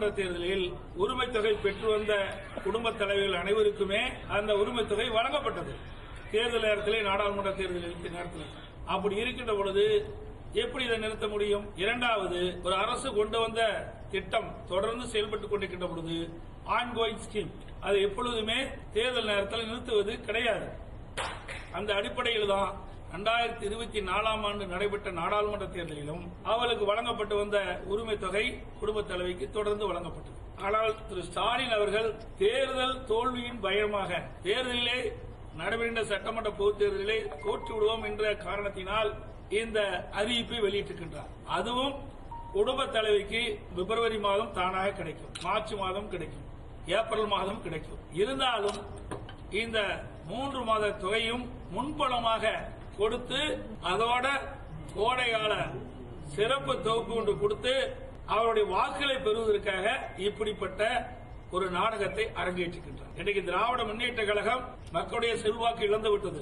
சட்டமன்ற தேர்தலில் உரிமை தொகை பெற்று வந்த குடும்பத் தலைவர்கள் அனைவருக்குமே அந்த உரிமை தொகை வழங்கப்பட்டது. தேர்தல் நேரத்திலே நாடாளுமன்ற தேர்தல் நேரத்தில். அப்படி இருக்கின்ற பொழுது எப்படி இதை நிறுத்த முடியும்? இரண்டாவது ஒரு அரசு கொண்டு வந்த திட்டம் தொடர்ந்து செயல்பட்டுக் கொண்டிருக்கின்ற பொழுது ஆன்கோயிங் ஸ்கீம் அது எப்பொழுதுமே தேர்தல் நேரத்தில் நிறுத்துவது கிடையாது. அந்த அடிப்படையில் தான் இரண்டாயிரத்தி இருபத்தி நாலாம் ஆண்டு நடைபெற்ற நாடாளுமன்ற தேர்தலிலும் அவளுக்கு வழங்கப்பட்டு வந்த உரிமை தொகை குடும்பத் தலைவிக்கு தொடர்ந்து வழங்கப்பட்டது. ஆனால் திரு ஸ்டாலின் அவர்கள் தேர்தல் தோல்வியின் பயமாக தேர்தலிலே நடைபெறுகின்ற சட்டமன்ற பொதுத் தேர்தலிலே தோற்று விடுவோம் என்ற காரணத்தினால் இந்த அறிவிப்பை வெளியிட்டிருக்கின்றார். அதுவும் குடும்பத் தலைவிக்கு பிப்ரவரி மாதம் தானாக கிடைக்கும். மார்ச் மாதம் கிடைக்கும். ஏப்ரல் மாதம் கிடைக்கும். இருந்தாலும் இந்த மூன்று மாத தொகையும் முன்பணமாக கொடுத்து அதோட கோடைகால சிறப்பு தொகுப்பு ஒன்று கொடுத்து அவருடைய வாக்குகளை பெறுவதற்காக இப்படிப்பட்ட ஒரு நாடகத்தை அரங்கேற்றுகின்றார். இன்றைக்கு திராவிட முன்னேற்ற கழகம் மக்களுடைய செல்வாக்கு இழந்து விட்டது.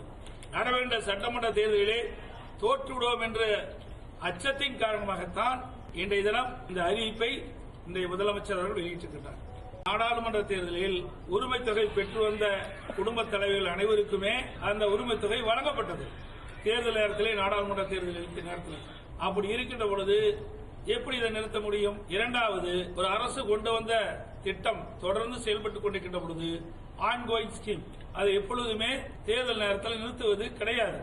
நடவேண்ட சட்டமன்ற தேர்தலிலே தோற்றுவிடுவோம் என்ற அச்சத்தின் காரணமாகத்தான் இன்றைய தினம் இந்த அறிவிப்பை இன்றைய முதலமைச்சர் அவர்கள் வெளியிட்டிருக்கின்றார். நாடாளுமன்ற தேர்தலில் உரிமை தொகை பெற்று வந்த குடும்பத் தலைவர்கள் அனைவருக்குமே அந்த உரிமை தொகை வழங்கப்பட்டது. தேர்தல் நேரத்திலே நாடாளுமன்ற தேர்தல் நேரத்தில். அப்படி இருக்கின்ற பொழுது எப்படி இதை நிறுத்த முடியும்? இரண்டாவது ஒரு அரசு கொண்டு வந்த திட்டம் தொடர்ந்து செயல்பட்டுக் கொண்டிருக்கின்ற பொழுது ஆன்கோயிங் ஸ்கீம் அது எப்பொழுதுமே தேர்தல் நேரத்தில் நிறுத்துவது கிடையாது.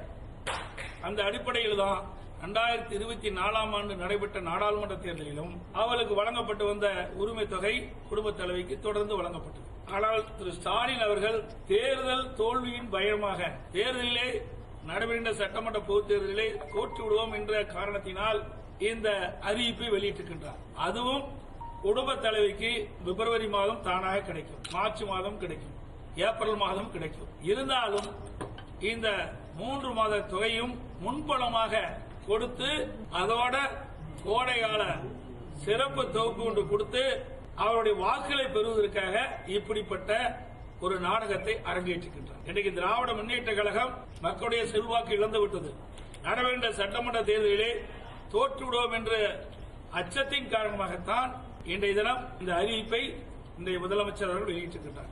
அந்த அடிப்படையில் தான் இரண்டாயிரத்தி இருபத்தி நாலாம் ஆண்டு நடைபெற்ற நாடாளுமன்ற தேர்தலிலும் அவளுக்கு வழங்கப்பட்டு வந்த உரிமை தொகை குடும்பத் தலைவிக்கு தொடர்ந்து வழங்கப்பட்டது. ஆனால் திரு ஸ்டாலின் அவர்கள் தேர்தல் தோல்வியின் பயமாக தேர்தலிலே நடைபெறுகின்ற சட்டமன்ற பொதுத் தேர்தலிலே தோற்று விடுவோம் என்ற காரணத்தினால் இந்த அறிவிப்பை வெளியிட்டிருக்கின்றார். அதுவும் குடும்ப தலைவிக்கு பிப்ரவரி மாதம் தானாக கிடைக்கும். மார்ச் மாதம் கிடைக்கும். ஏப்ரல் மாதம் கிடைக்கும். இருந்தாலும் இந்த மூன்று மாத தொகையும் முன்பணமாக கொடுத்து அதோட கோடைகால சிறப்பு தொகுப்பு ஒன்று கொடுத்து அவருடைய வாக்குகளை பெறுவதற்காக இப்படிப்பட்ட ஒரு நாடகத்தை அரங்கேற்றுகின்றார். இன்றைக்கு திராவிட முன்னேற்ற கழகம் மக்களுடைய செல்வாக்கு இழந்துவிட்டது நடவேண்ட சட்டமன்ற தேர்தலிலே தோற்றுவிடுவோம் என்ற அச்சத்தின் காரணமாகத்தான் இன்றைய தினம் இந்த அறிவிப்பை இன்றைய முதலமைச்சர் அவர்கள் வெளியிட்டிருக்கின்றார்.